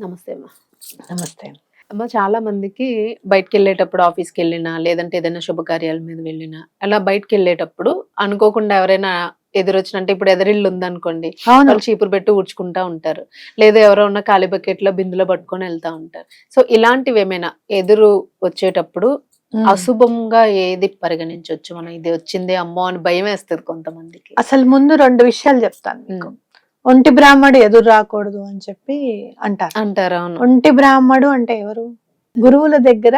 నమస్తే అమ్మా. నమస్తే. అమ్మ చాలా మందికి బయటకు వెళ్ళేటప్పుడు ఆఫీస్కి వెళ్ళినా లేదంటే ఏదైనా శుభకార్యాల మీద వెళ్ళినా అలా బయటకు వెళ్ళేటప్పుడు అనుకోకుండా ఎవరైనా ఎదురొచ్చినంటే ఇప్పుడు ఎదురిల్లు ఉందనుకోండి వాళ్ళు చీపురు పెట్టి ఊడ్చుకుంటా ఉంటారు. లేదా ఎవరో ఉన్న ఖాళీ బకెట్లో బిందులో పట్టుకొని వెళ్తా ఉంటారు. సో ఇలాంటివి ఏమైనా ఎదురు వచ్చేటప్పుడు. అశుభంగా ఏది పరిగణించవచ్చు మనం ఇది వచ్చింది అమ్మో అని భయం వేస్తుంది కొంతమందికి. అసలు ముందు రెండు విషయాలు చెప్తాను. ఒంటి బ్రాహ్మడు ఎదురు రాకూడదు అని చెప్పి అంటారు. అంటారు అవును. ఒంటి బ్రాహ్మడు అంటే ఎవరు? గురువుల దగ్గర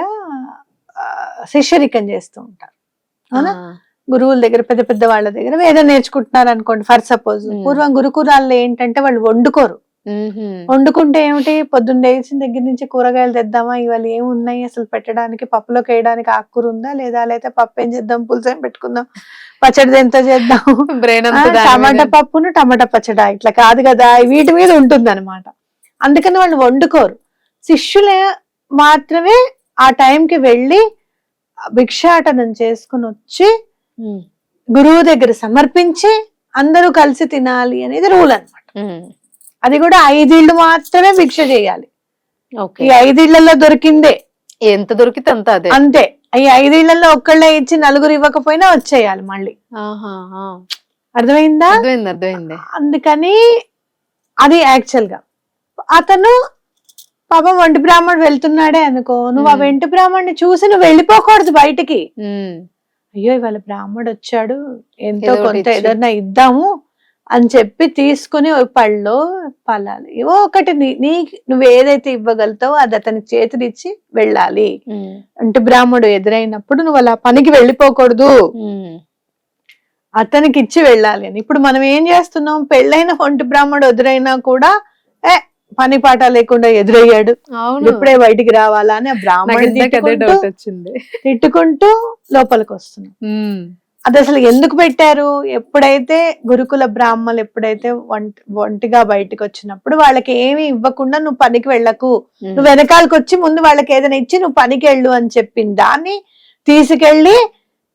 శిష్యరికం చేస్తూ ఉంటారు. అవునా? గురువుల దగ్గర పెద్ద పెద్ద వాళ్ళ దగ్గర వేదం నేర్చుకుంటున్నారు అనుకోండి. For suppose. పూర్వం గురుకురాల్లో ఏంటంటే వాళ్ళు వండుకోరు. వండుకుంటే ఏమిటి? పొద్దున్న లేచిన దగ్గర నుంచి కూరగాయలు తెద్దామా? ఇవాళ ఏమి ఉన్నాయి? అసలు పెట్టడానికి పప్పులోకి వేయడానికి ఆకుకూర ఉందా లేదా? లేకపోతే పప్పు ఏం చేద్దాం? పులుసు ఏం పెట్టుకుందాం? పచ్చడి ఎంత చేద్దాం? టమాటా. పప్పును టమాటా పచ్చడా ఇట్లా కాదు కదా? వీటి మీద ఉంటుంది అనమాట అందుకని వాళ్ళు వండుకోరు. శిష్యులే మాత్రమే ఆ టైంకి వెళ్ళి భిక్షాటనం చేసుకుని వచ్చి. గురువు దగ్గర సమర్పించి అందరూ కలిసి తినాలి అనేది రూల్ అన్నమాట. మ్మ్. అది కూడా ఐదిళ్ళు మాత్రమే భిక్ష చేయాలి. ఓకే. ఈ ఐదిళ్ళలో దొరికిందే. ఎంత దొరికితే అంత అదే. అంతే. ఈ ఐదిళ్ళలో ఒక్కళ్ళే ఇచ్చి నలుగురు ఇవ్వకపోయినా వచ్చేయాలి మళ్ళీ. అర్థమైందా? అర్థమైంది అర్థమైంది. అందుకని అది యాక్చువల్గా. అతను పాపం వంటి బ్రాహ్మణుడు వెళ్తున్నాడే అనుకో నువ్వు ఆ. వెంటి బ్రాహ్మణ్ణి చూసి నువ్వు వెళ్ళిపోకూడదు బయటికి. అయ్యో ఇవాళ బ్రాహ్మడు వచ్చాడు. ఎంతో కొంత. ఏదన్నా ఇద్దాము. అని చెప్పి తీసుకుని పళ్ళో పలాలి. ఏవో ఒకటి నీ- నువ్వు ఏదైతే ఇవ్వగలుగుతావో అది అతనికి చేతులిచ్చి వెళ్ళాలి. అంటే బ్రాహ్మడు ఎదురైనప్పుడు నువ్వు అలా పనికి వెళ్ళిపోకూడదు. అతనికి ఇచ్చి వెళ్ళాలి అని. ఇప్పుడు మనం ఏం చేస్తున్నాం? పెళ్ళైన ఒంటి బ్రాహ్మడు ఎదురైనా కూడా ఏ పని పాట లేకుండా ఎదురయ్యాడు. అవును. ఇప్పుడే బయటికి రావాలా అని బ్రాహ్మణుడు తిట్టుకుంటూ డౌట్ వచ్చింది. తిట్టుకుంటూ లోపలికి వస్తున్నాం. అది అసలు ఎందుకు పెట్టారు? ఎప్పుడైతే గురుకుల బ్రాహ్మలు ఎప్పుడైతే ఒంటి ఒంటిగా బయటకు వచ్చినప్పుడు వాళ్ళకి ఏమి ఇవ్వకుండా నువ్వు పనికి వెళ్ళకు. నువ్వు వెనకాలకు వచ్చి ముందు వాళ్ళకి ఏదైనా ఇచ్చి నువ్వు పనికి వెళ్ళు అని చెప్పిన దాన్ని తీసుకెళ్ళి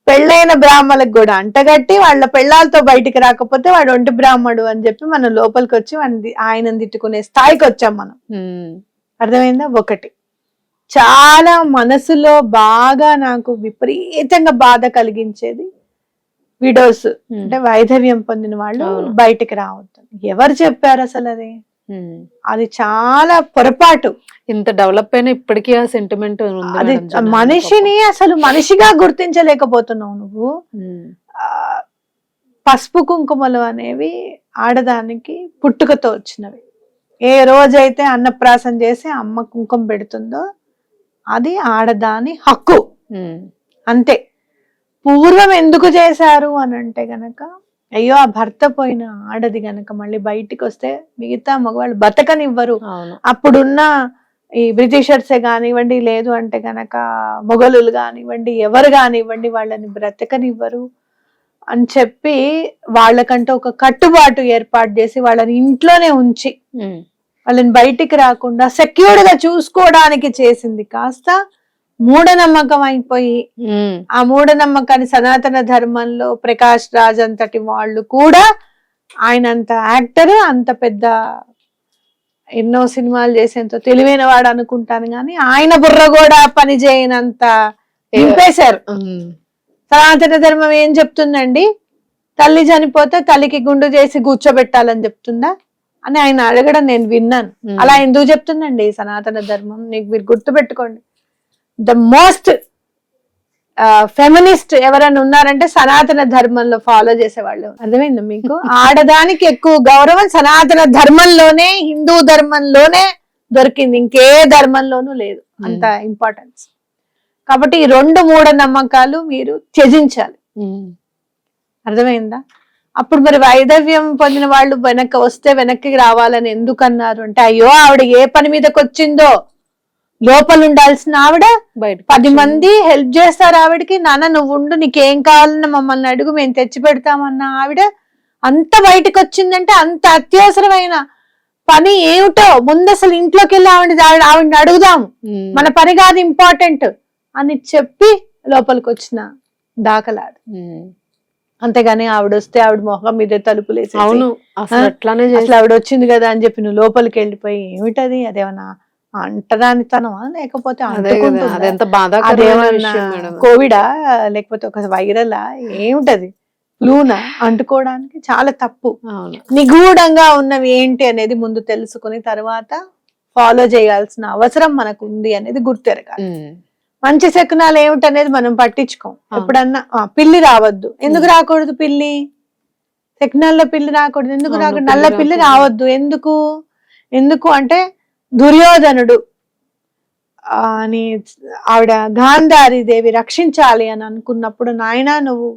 పెళ్ళైన బ్రాహ్మలకు కూడా అంటగట్టి వాళ్ళ పెళ్ళాలతో బయటికి రాకపోతే వాడు ఒంటి బ్రాహ్మడు అని చెప్పి మనం లోపలికి వచ్చి ఆయన తిట్టుకునే స్థాయికి వచ్చాం మనం. అర్థమైందా? ఒకటి. చాలా మనసులో బాగా నాకు విపరీతంగా బాధ కలిగించేది విడోస్ మ్మ్. అంటే వైధవ్యం పొందిన వాళ్ళు. బయటికి రావద్దు ఎవరు చెప్పారు అసలు అది మ్మ్. అది చాలా పొరపాటు ఇంత డెవలప్ అయినా ఇప్పటికీ ఆ సెంటిమెంట్ అది మనిషిని అసలు మనిషిగా గుర్తించలేకపోతున్నావు నువ్వు. ఆ, పసుపు కుంకుమలు అనేవి ఆడదానికి పుట్టుకతో వచ్చినవి ఏ రోజైతే అన్నప్రాసం చేసి అమ్మ కుంకుమ పెడుతుందో అది ఆడదాని హక్కు. అంతే పూర్వం ఎందుకు చేశారు అని అంటే గనక అయ్యో ఆ భర్త పోయిన ఆడది గనక మళ్ళీ బయటికి వస్తే మిగతా మగవాళ్ళు బతకనివ్వరు. అప్పుడున్న ఈ బ్రిటిషర్సే కానివ్వండి లేదు అంటే గనక మొఘలులు కానివ్వండి ఎవరు కానివ్వండి వాళ్ళని బ్రతకనివ్వరు అని చెప్పి వాళ్ళకంటే ఒక కట్టుబాటు ఏర్పాటు చేసి వాళ్ళని ఇంట్లోనే ఉంచి. వాళ్ళని బయటికి రాకుండా సెక్యూర్డ్గా చూసుకోవడానికి చేసింది. కాస్త మూఢనమ్మకం అయిపోయి. ఆ మూఢనమ్మకాన్ని సనాతన ధర్మంలో ప్రకాష్ రాజ్ అంతటి వాళ్ళు కూడా ఆయన అంత యాక్టర్ అంత పెద్ద ఎన్నో సినిమాలు చేసేంత తెలివైన వాడు అనుకుంటాను కానీ ఆయన బుర్ర కూడా పని చేయనంత నింపేశారు. సనాతన ధర్మం ఏం చెప్తుందండి? తల్లి చనిపోతే తల్లికి గుండు చేసి కూర్చోబెట్టాలని చెప్తుందా? అని ఆయన అడగడం నేను విన్నాను. అలా ఎందుకు చెప్తుందండి సనాతన ధర్మం? నీకు మీరు గుర్తుపెట్టుకోండి. ద మోస్ట్ ఫెమినిస్ట్ ఎవరైనా ఉన్నారంటే సనాతన ధర్మంలో ఫాలో చేసేవాళ్ళు. అర్థమైందా మీకు? ఆడదానికి ఎక్కువ గౌరవం సనాతన ధర్మంలోనే హిందూ ధర్మంలోనే దొరికింది. ఇంకే ధర్మంలోనూ లేదు. అంత ఇంపార్టెన్స్ కాబట్టి ఈ రెండు మూఢ నమ్మకాలు మీరు త్యజించాలి. మ్మ్. అర్థమైందా? అప్పుడు మరి వైదవ్యం పొందిన వాళ్ళు వెనక్కి వస్తే వెనక్కి రావాలని ఎందుకు అన్నారు అంటే అయ్యో ఆవిడ ఏ పని మీదకి వచ్చిందో లోపల ఉండాల్సిన ఆవిడ బయట పది మంది హెల్ప్ చేస్తారు ఆవిడకి. నాన్న నువ్వు ఉండు నీకేం కావాలన్నా మమ్మల్ని అడుగు మేము తెచ్చి పెడతామన్న ఆవిడ అంత బయటకు వచ్చిందంటే అంత అత్యవసరమైన పని ఏమిటో ముందు అసలు ఇంట్లోకి వెళ్ళి ఆవిడ ఆవిడ ఆవిడని అడుగుదాం. మన పని కాదు ఇంపార్టెంట్ అని చెప్పి లోపలికి వచ్చిన దాఖలాదు. మ్మ్. అంతేగాని ఆవిడ వస్తే ఆవిడ మొహం మీద తలుపులు వేసేసి, అవును అసలు ఆవిడ వచ్చింది కదా అని చెప్పి నువ్వు లోపలికి వెళ్ళిపోయి ఏమిటది? అదేమన్నా అంటరానితనమా? లేకపోతే కోవిడా? లేకపోతే ఒక వైరలా? ఏమిటది? ఫ్లూనా అంటుకోవడానికి చాలా తప్పు. నిగూఢంగా ఉన్నవి ఏంటి అనేది ముందు తెలుసుకుని తర్వాత ఫాలో చేయాల్సిన అవసరం మనకు ఉంది అనేది గుర్తెరగాలి. మంచి శకునాలు ఏమిటనేది మనం పట్టించుకోం. ఎప్పుడన్నా పిల్లి రావద్దు. ఎందుకు. రాకూడదు పిల్లి? శకునాల్లో పిల్లి రాకూడదు. ఎందుకు రాకూడదు? నల్ల పిల్లి. రావద్దు. ఎందుకు? ఎందుకు అంటే దుర్యోధనుడు అని ఆవిడ గాంధారి దేవి రక్షించాలి అని అనుకున్నప్పుడు నాయనా నువ్వు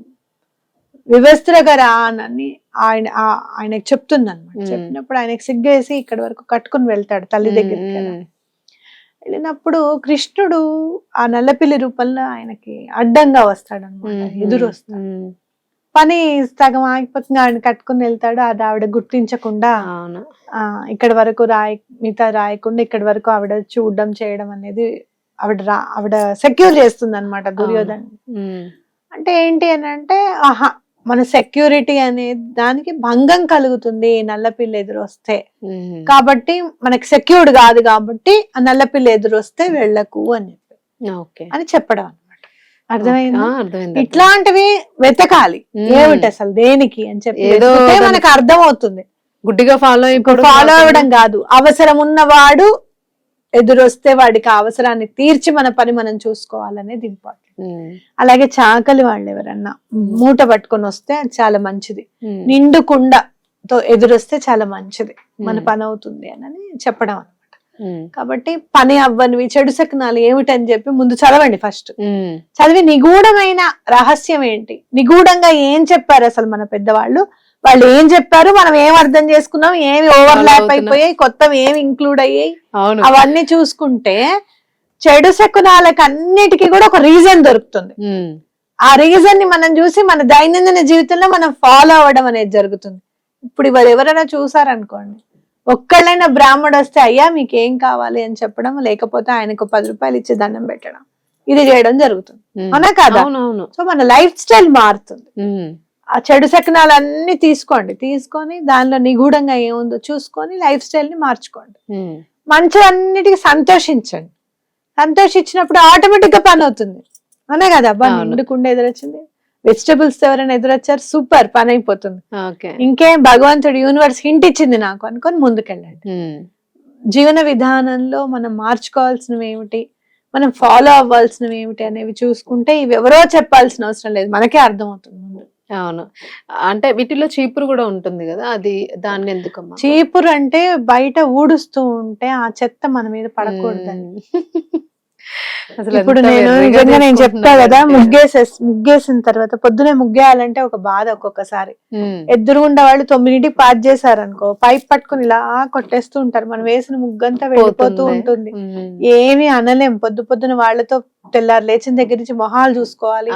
వివస్త్రగా రా అని ఆయన ఆ- ఆయనకు చెప్తుంది అనమాట ఉమ్. చెప్పినప్పుడు ఆయనకు సిగ్గేసి ఇక్కడ వరకు కట్టుకుని వెళ్తాడు తల్లి దగ్గరికి వెళ్ళినప్పుడు. కృష్ణుడు ఆ నల్లపిల్లి రూపంలో ఆయనకి అడ్డంగా వస్తాడు అనమాట ఎదురు వస్తాడు పని సగం ఆగిపోతుంది. ఆయన కట్టుకుని వెళ్తాడు. అది ఆవిడ గుర్తించకుండా అవును. ఇక్కడ వరకు రాయి మిగతా రాయకుండా ఇక్కడ వరకు ఆవిడ చూడడం చేయడం అనేది ఆవిడ రా ఆవిడ సెక్యూర్ చేస్తుంది అనమాట దుర్యోధన్. అంటే ఏంటి అని అంటే ఆహా మన సెక్యూరిటీ అనే దానికి భంగం కలుగుతుంది నల్లపిల్లి ఎదురు వస్తే. ఉమ్. కాబట్టి మనకి సెక్యూర్డ్ కాదు కాబట్టి ఆ నల్లపిల్లి ఎదురు వస్తే వెళ్ళకు అని చెప్పి. ఓకే. అని చెప్పడం. అర్థమైంది? ఇట్లాంటివి వెతకాలి. ఏమిటి అసలు దేనికి అని చెప్పి మనకు అర్థం అవుతుంది గుడ్డిగా ఫాలో ఫాలో అవ్వడం కాదు. అవసరం ఉన్నవాడు ఎదురొస్తే వాడికి ఆ అవసరాన్ని తీర్చి మన పని మనం చూసుకోవాలనేది ఇంపార్టెంట్ అలాగే చాకలి వాళ్ళు ఎవరన్నా మూట పట్టుకొని వస్తే అది చాలా మంచిది. ఉమ్, నిండు కుండతో ఎదురొస్తే చాలా మంచిది. మన పని అవుతుంది అని చెప్పడం కాబట్టి పని అవ్వనివి చెడు శకునాలు ఏమిటని చెప్పి ముందు చదవండి ఫస్ట్. చదివి నిగూఢమైన రహస్యం ఏంటి? నిగూఢంగా ఏం చెప్పారు అసలు మన పెద్దవాళ్ళు? వాళ్ళు ఏం చెప్పారు? మనం ఏం అర్థం చేసుకున్నాం? ఏమి ఓవర్ ల్యాప్ అవుతున్నాం. అయిపోయాయి? కొత్తవి ఏమి ఇంక్లూడ్ అయ్యాయి? అవును. అవన్నీ చూసుకుంటే చెడు శకునాలకు అన్నిటికీ కూడా ఒక రీజన్ దొరుకుతుంది. ఆ రీజన్ని మనం చూసి మన దైనందిన జీవితంలో మనం ఫాలో అవ్వడం అనేది జరుగుతుంది. ఇప్పుడు ఇవాళ ఎవరైనా చూసారనుకోండి ఒక్కళ్ళైనా బ్రాహ్మడు వస్తే అయ్యా మీకు ఏం కావాలి? అని చెప్పడం లేకపోతే ఆయనకు పది రూపాయలు ఇచ్చి దండం పెట్టడం. ఇది చేయడం జరుగుతుంది. అవునా కాదా? సో మన లైఫ్ స్టైల్ మారుతుంది. ఆ చెడు శకనాలన్నీ తీసుకోండి. తీసుకొని దానిలో నిగూఢంగా ఏముందో చూసుకొని లైఫ్ స్టైల్ని మార్చుకోండి. ఉమ్, మంచివన్నిటికి సంతోషించండి. సంతోషించినప్పుడు ఆటోమేటిక్గా పని అవుతుంది. అనే కదా? అబ్బా అవును. నిండుకుండా ఎదురొచ్చింది. వెజిటబుల్స్ ఎవరైనా ఎదురొచ్చారు సూపర్ పని అయిపోతుంది ఓకే. ఇంకేం భగవంతుడు యూనివర్స్ హింట్ ఇచ్చింది నాకు అనుకొని ముందుకెళ్ళండి. ఉమ్, జీవన విధానంలో మనం మార్చుకోవాల్సినవి ఏమిటి? మనం ఫాలో అవ్వాల్సినవి ఏమిటి అనేవి చూసుకుంటే ఇవి ఎవరో చెప్పాల్సిన అవసరం లేదు. మనకే అర్థమవుతుంది ముందు. అవును. అంటే వీటిలో చీపురు కూడా ఉంటుంది కదా అది దాన్ని ఎందుకమ్మా? చీపురు అంటే బయట ఊడుస్తూ ఉంటే ఆ చెత్త మన మీద పడకూడదని ఉమ్. అసలు ఇప్పుడు నేను నిజంగా నేను చెప్తా కదా. ముగ్గేసే ముగ్గేసిన తర్వాత పొద్దునే ముగ్గేయాలంటే ఒక బాధ ఒక్కొక్కసారి. ఎదురుగుండా వాళ్ళు తొమ్మిదింటికి పాస్ చేశారనుకో పైప్ పట్టుకుని ఇలా కొట్టేస్తూ ఉంటారు. మనం వేసిన ముగ్గంతా వెళ్ళిపోతూ. ఉంటుంది. ఏమీ అనలేం. పొద్దు పొద్దున వాళ్ళతో తెల్లారు లేచిన దగ్గర నుంచి మొహాలు చూసుకోవాలి.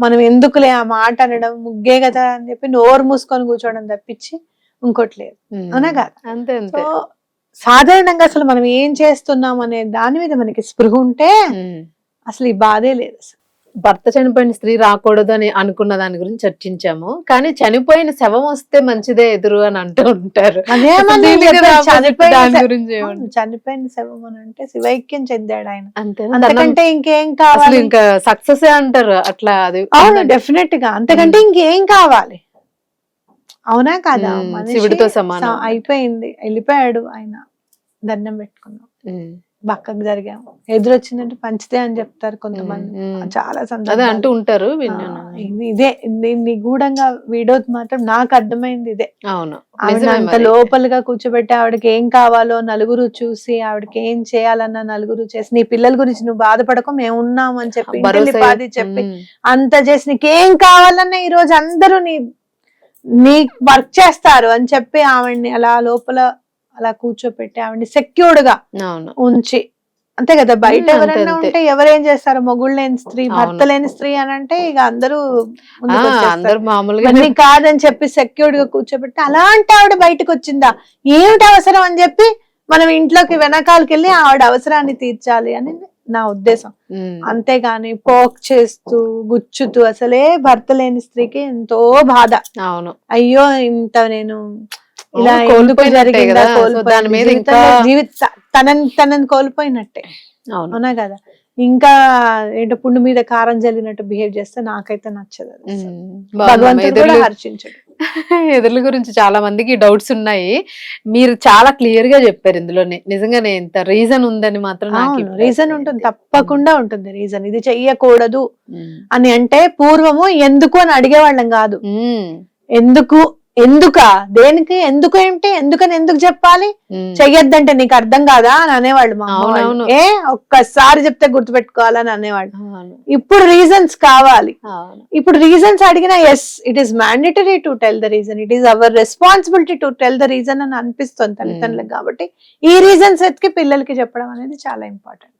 మనం ఎందుకులే ఆ మాట అనడం ముగ్గే కదా అని చెప్పి నోరు మూసుకొని కూర్చోవడం తప్పించి ఇంకోటి లేదు. కాదా? అంతే సాధారణంగా అసలు మనం ఏం చేస్తున్నాం అనే దాని మీద మనకి స్పృహ ఉంటే. అసలు ఈ బాధే లేదు అసలు. భర్త చనిపోయిన స్త్రీ రాకూడదు అని అనుకున్న దాని గురించి చర్చించాము. కానీ చనిపోయిన శవం వస్తే మంచిదే ఎదురు అని అంటూ ఉంటారు. చనిపోయిన శవం అని అంటే శివైక్యం చెందాడు ఆయన? అంతకంటే ఇంకేం కావాలి? ఇంకా సక్సెస్ అంటారు? అట్లా అది అవును. డెఫినెట్గా. అంతకంటే ఇంకేం కావాలి? అవునా కాదా? శివుడితో సమానం. అయిపోయింది. వెళ్ళిపోయాడు ఆయన. దండం పెట్టుకున్నాం. పక్కకు జరిగాము ఎదురొచ్చిందంటే పంచితే అని చెప్తారు కొంతమంది. చాలా సందర్భాలు. అంటూ ఉంటారు ఇది- నిగూఢంగా వీడియో మాత్రం నాకు అర్థమైంది ఇదే. అవును. అంత. లోపలగా కూర్చోబెట్టి ఆవిడకి ఏం కావాలో నలుగురు చూసి ఆవిడకి ఏం చేయాలన్నా నలుగురు చేసి నీ పిల్లల గురించి నువ్వు బాధపడకు మేము ఉన్నాం అని చెప్పి చెప్పి అంత చేసి నీకేం కావాలన్నా ఈ రోజు అందరూ నీ నీ వర్క్ చేస్తారు అని చెప్పి ఆవిడ్ని అలా లోపల అలా కూర్చోపెట్టి ఆవిడ్ని సెక్యూర్డ్గా ఉంచి అంతే కదా బయట ఎవరైనా. ఉంటే ఎవరేం చేస్తారు మొగుళ్ళు లేని స్త్రీ భర్త. లేని స్త్రీ అని అంటే ఇక అందరూ. అందరు మామూలుగా కాదని చెప్పి సెక్యూర్డ్గా కూర్చోబెట్టి అలాంటి ఆవిడ బయటకు వచ్చిందా ఏమిటి అవసరం అని చెప్పి మనం ఇంట్లోకి వెనకాలకి వెళ్ళి ఆవిడ అవసరాన్ని తీర్చాలి అని నా ఉద్దేశం. అంతేగాని పోక్ చేస్తూ గుచ్చుతూ అసలే భర్త లేని స్త్రీకి ఎంతో బాధ. అవును. అయ్యో ఇంత నేను ఇలా ఎందుకు జరిగిందా. దాని మీద జీవిత తనని తనని కోల్పోయినట్టే. అవును. కదా? ఇంకా ఏంటో పుండు మీద కారం జల్లినట్టు బిహేవ్ చేస్తే నాకైతే నచ్చదు. భగవంతుడు కూడా హర్షించడు. ఎదుర్ల గురించి చాలా మందికి డౌట్స్ ఉన్నాయి. మీరు చాలా క్లియర్గా చెప్పారు ఇందులోనే. నిజంగానే ఇంత రీజన్ ఉందని మాత్రం రీజన్ ఉంటుంది. తప్పకుండా ఉంటుంది రీజన్. ఇది చెయ్యకూడదు. అని అంటే పూర్వము ఎందుకు అని అడిగేవాళ్ళం కాదు. ఎందుకు ఎందుక? దేనికి? ఎందుకు ఏంటి? ఎందుకని ఎందుకు చెప్పాలి. చెయ్యొద్దంటే నీకు అర్థం కాదా అని అనేవాళ్ళు మా అమ్మ. ఏ? ఒక్కసారి చెప్తే గుర్తుపెట్టుకోవాలని అనేవాళ్ళు. ఇప్పుడు రీజన్స్ కావాలి. ఇప్పుడు రీజన్స్ అడిగినా yes it is mandatory to tell the reason it is our responsibility to tell the reason అని అనిపిస్తుంది తల్లిదండ్రులకు కాబట్టి ఈ రీజన్స్ ఎత్తికి పిల్లలకి చెప్పడం అనేది చాలా ఇంపార్టెంట్